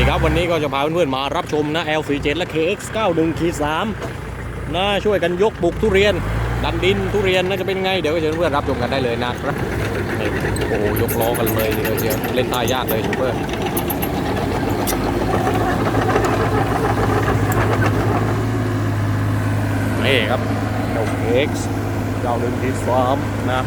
ดีครับ วันนี้ก็จะพาเพื่อนๆมารับชมนะ L47 และ KX91 ขีด3นะช่วยกันยกบุกทุเรียนดันดินทุเรียนน่าจะเป็นไง เดี๋ยวก็เชิญเพื่อนรับชมกันได้เลยนะครับโอ้โหยกล้อกันเลยเดียวเชียวเล่นท่ายากเลยชูเปอร์นี่ครับ LKX91 ขีด3นะ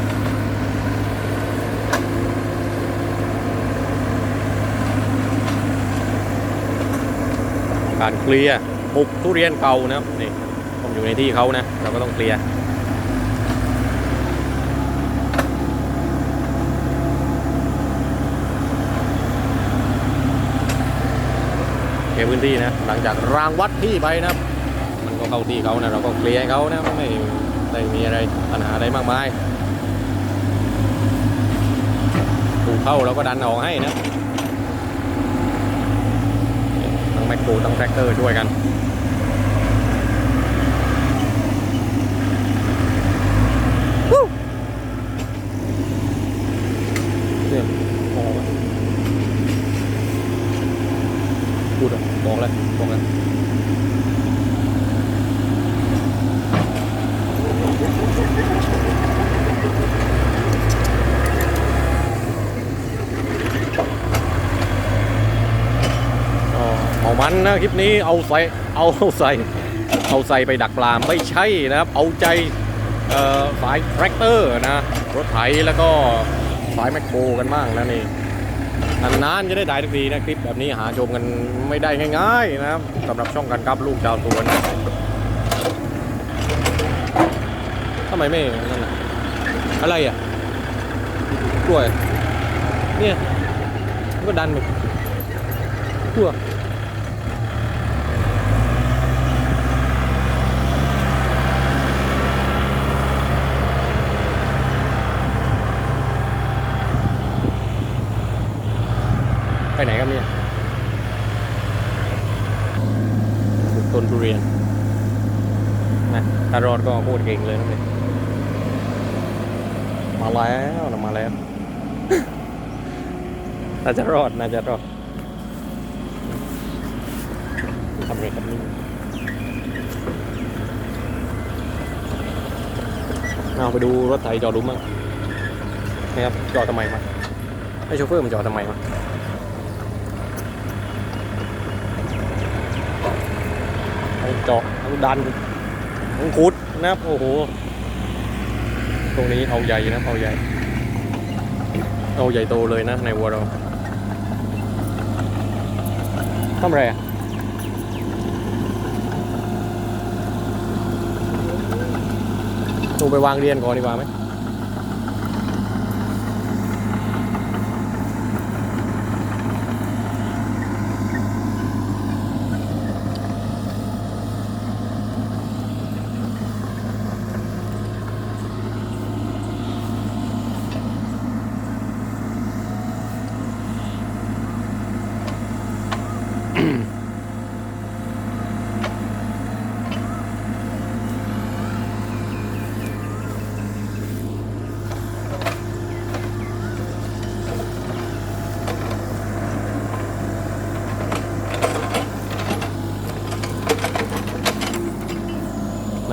การเคลียร์ปลูกทุเรียนเก่านะครับนี่ผมอยู่ในที่เขานะ เราก็ต้องเคลียร์เคพื้นที่นะ หลังจากรางวัดที่ไปนะครับ มันก็เข้าที่เขานะ เราก็เคลียร์เขานะไม่ได้มีอะไรปัญหาอะไรมากมายปลูกเข้าเราก็ดันออกให้นะ ทั้ งแมคโครทั้งแทรกเตอร์ช่วยกันเนี่ยมองแล้วพูดอะมองแล้วมองแล้วอ๋อเอา มันนะคลิปนี้เอาใส่เอาใส่เอาใส่ไปดักปลาไม่ใช่นะครับ เอาใจสายแทรกเตอร์นะรถไถแล้วก็สายแมคโครกันบ้างนะนี่นานๆจะได้ได้ทุกทีนะคลิปแบบนี้หาชมกันไม่ได้ง่าย ๆ นะครับสำหรับช่องกันกับลูกชาวสวนทำไมไม่นั่นนะอะไรอะกล้วยเนี่ยก็ดันไปทั่ว ไปไหนครับเนี่ยต้นทุเรียนนะถ้ารอดก็พูดเก่งเลยนะเนี่ยมาแล้วนะมาแล้วน่าจะรอดน่าจะรอดทำอะไรกับนี่เอาไปดูรถไถจอดรุมบ้างนะครับจอดทำไมมาให้โชเฟอร์มันจอดทำไมมา ทั้งเจาะทั้งดันทั้งขุดนะครับโอ้โหตรงนี้เอาใหญ่นะเอาใหญ่ เอาใหญ่โตเลยนะในวัวเราทำอะไรอะลงไปวางเรียนก่อนดีกว่าไหม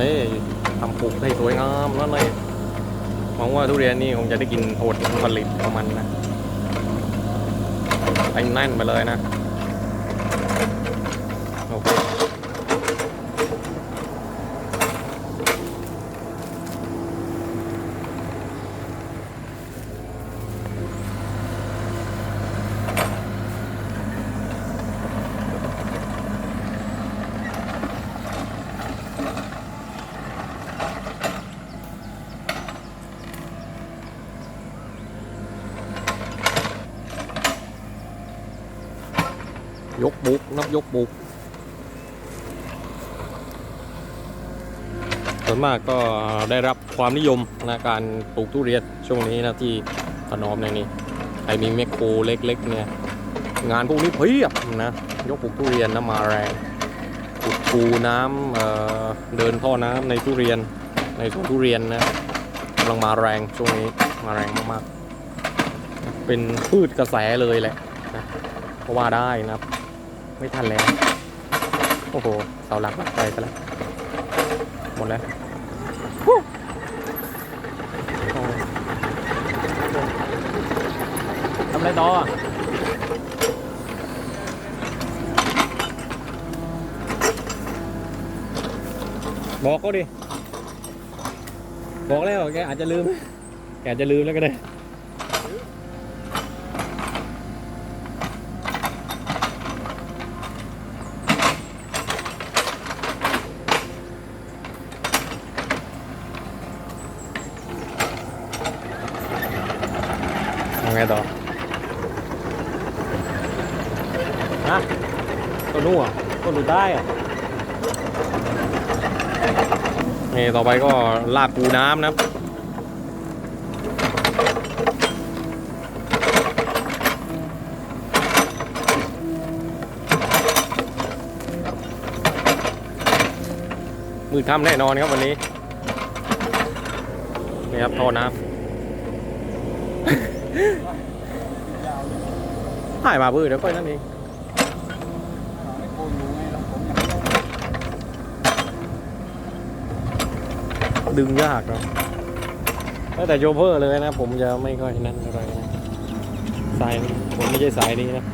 นี่ทำปลูกให้สวยงามนั่นเลยหวังว่าทุเรียนนี่คงจะได้กินผลผลิตของมันนะไอ้แน่นไปเลยนะ โอเค ยกบุกนับ ยกบุกส่วนมากก็ได้รับความนิยมนะการปลูกทุเรียนช่วงนี้นะที่ถนอมในนี้ใครมีแมคโครเล็กๆเนี่ยงานพวกนี้เพียบนะยกปลูกทุเรียนนะมาแรงขุดคูน้ำเเดินท่อน้ำในทุเรียนในสวนทุเรียนนะกำลังมาแรงช่วงนี้มาแรงมากๆเป็นพืชกระแสเลยแหละนะก็ว่าได้นะครับ ไม่ทันแล้ว โอ้โห เสาหลักไปซะแล้ว หมดแล้วทำอะไรต่อบอกเขาดิ บอกแล้วแกอาจจะลืม แกอาจจะลืมแล้วก็ได้ ทำไงต่อ ฮะต้นนู่นอะต้นดูได้อะนี่ต่อไปก็ลากปูน้ำนะครับมือทำแน่นอนครับวันนี้นี่ครับท่อน้ำหายมาบื้อเดี๋ยวค่อยนั่นเอง ไม่โกนอยู่ไงแล้วผมยังไม่ได้ดึงยากเนาะแล้วแต่โชเฟอร์เลยนะ ผมจะไม่ค่อยนั่นอะไรนะสายนี้ผมไม่ใช่สายนี้นะ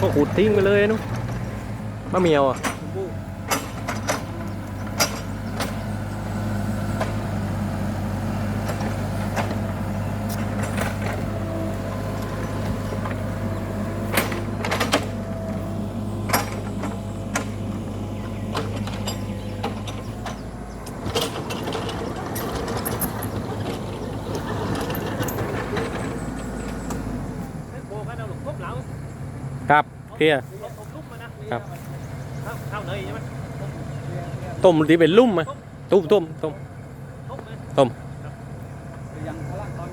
ก็ขุดทิ้งไปเลยนุ๊กมะเมียวอะ โบกันเอาหลุมทุบเหลา ครับ เพียครับต้มที่เป็นลุ่มไหมต้มต้มต้มทุบไหมคือยังพละตอน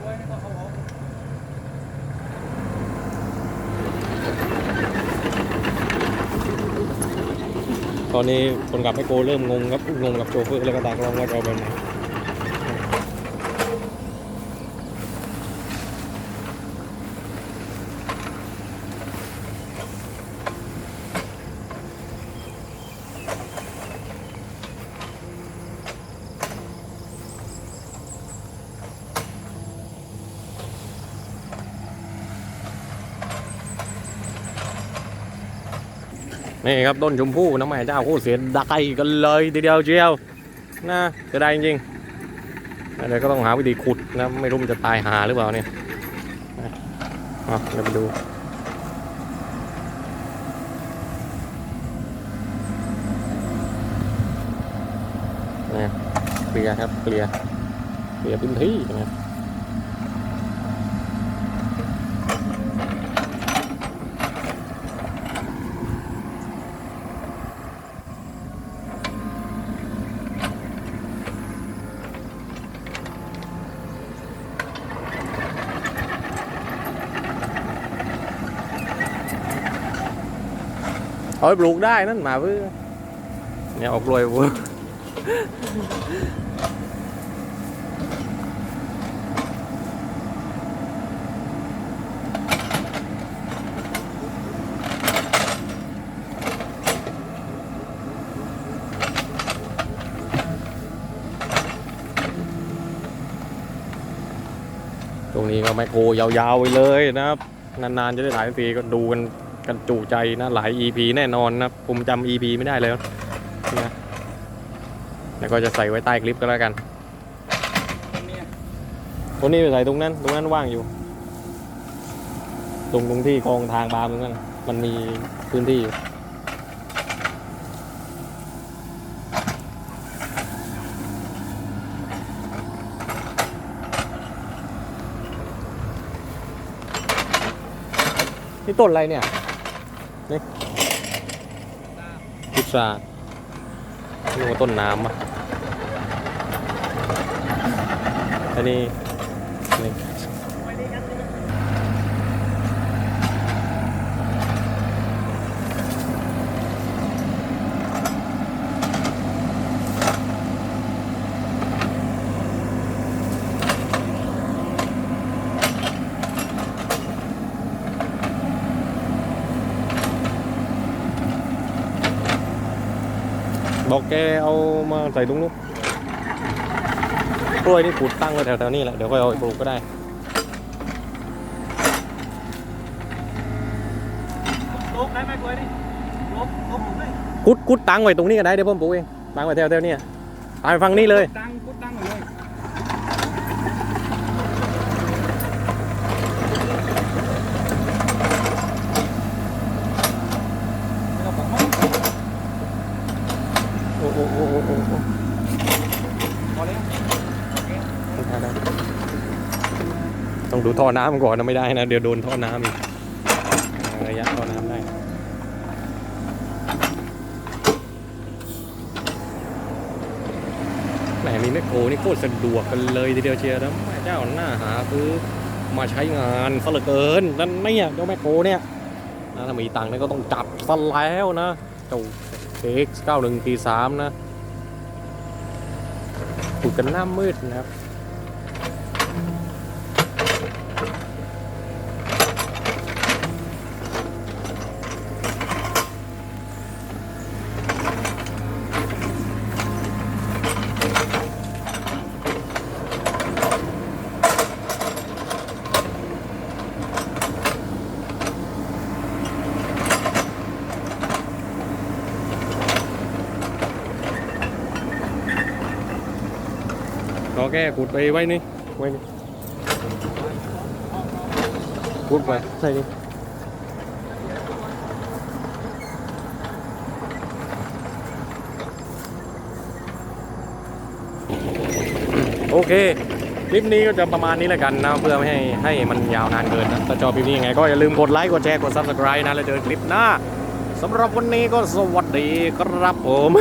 กล้วยนี่ก็เอาออกตอนนี้คนขับไมโครเริ่มงงครับงงกับโชเฟอร์แล้วก็ตากล้องว่าจะเอาแบบไหน นี่ครับต้นชมพู่น้ำแม่เจ้าโคตรเสียดายกันเลยทีเดียวเชียวนะเสียดายจริงๆเดี๋ยวก็ต้องหาวิธีขุดนะไม่รู้มันจะตายหาหรือเปล่าเนี่ยนะอะเดี๋ยวไปดูนะเคลียครับเคลียเคลียพื้นที่นะ เอาไปปลูกได้นั่นหมาเพื่อเนี่ยออกรวยเวอร์ตรงนี้ก็ไมโครยาวๆไปเลยนะครับ นานๆจะได้ถ่ายทีก็ดูกัน กันจูใจนะหลาย EP แน่นอนนะผมจำ EP ไม่ได้เลยนะแล้วก็จะใส่ไว้ใต้คลิปก็แล้วกันตรงนี้ไปใส่ตรงนั้น ตรงนั้นว่างอยู่ ตรงตรงที่กองทางบามตรงนั้นมันมีพื้นที่อยู่นี่ต้นอะไรเนี่ย นี่พุทรานี่ว่าต้นน้ำอะอันนี้ บอกแกเอามาใส่ตรงนู้นกล้วยนี่ขุดตั้งไว้แถวๆนี้แหละ เดี๋ยวค่อยเอาไปปลูกก็ได้ลูกได้ไหมกล้วยนี่ลูกลูกเลยกุดกุดตั้งไว้ตรงนี้ก็ได้เดี๋ยวผมปลูกเองตั้งไว้แถวๆเนี้ตายฟังนี้เลย ตั้งพุดตั้งไว้เลยเราบอกว่า โอ้โอ้โอ้โอ้โอ้โอ้พอแล้วต้องดูท่อน้ำก่อนนะไม่ได้นะ เดี๋ยวโดนท่อน้ำอีกระยะท่อน้ำได้แหมมีแมคโครนี่โคตรสะดวกกันเลยทีเดียวเชียร์นะแม่เจ้าหน้าหาซื้อมาใช้งานซะเหลือเกินนั่นเนี่ยเจ้าแมคโครเนี่ยนะถ้ามีตังค์นี่ก็ต้องจัดซะแล้วนะเจ้า KX 91 T3 นะขุดกันหน้ามืดนะครับ แก้ขุดไปไว้นี่ไว้นี่ขุดไปใส่นี่โอเค คลิปนี้ก็จะประมาณนี้แล้วกันนะ เพื่อไม่ให้ให้มันยาวนานเกินนะถ้าชอบคลิปนี้ยังไงก็อย่าลืมกดไลค์ กดแชร์ กด subscribe นะ แล้วเจอคลิปหน้าสำหรับวันนี้ก็สวัสดีครับผม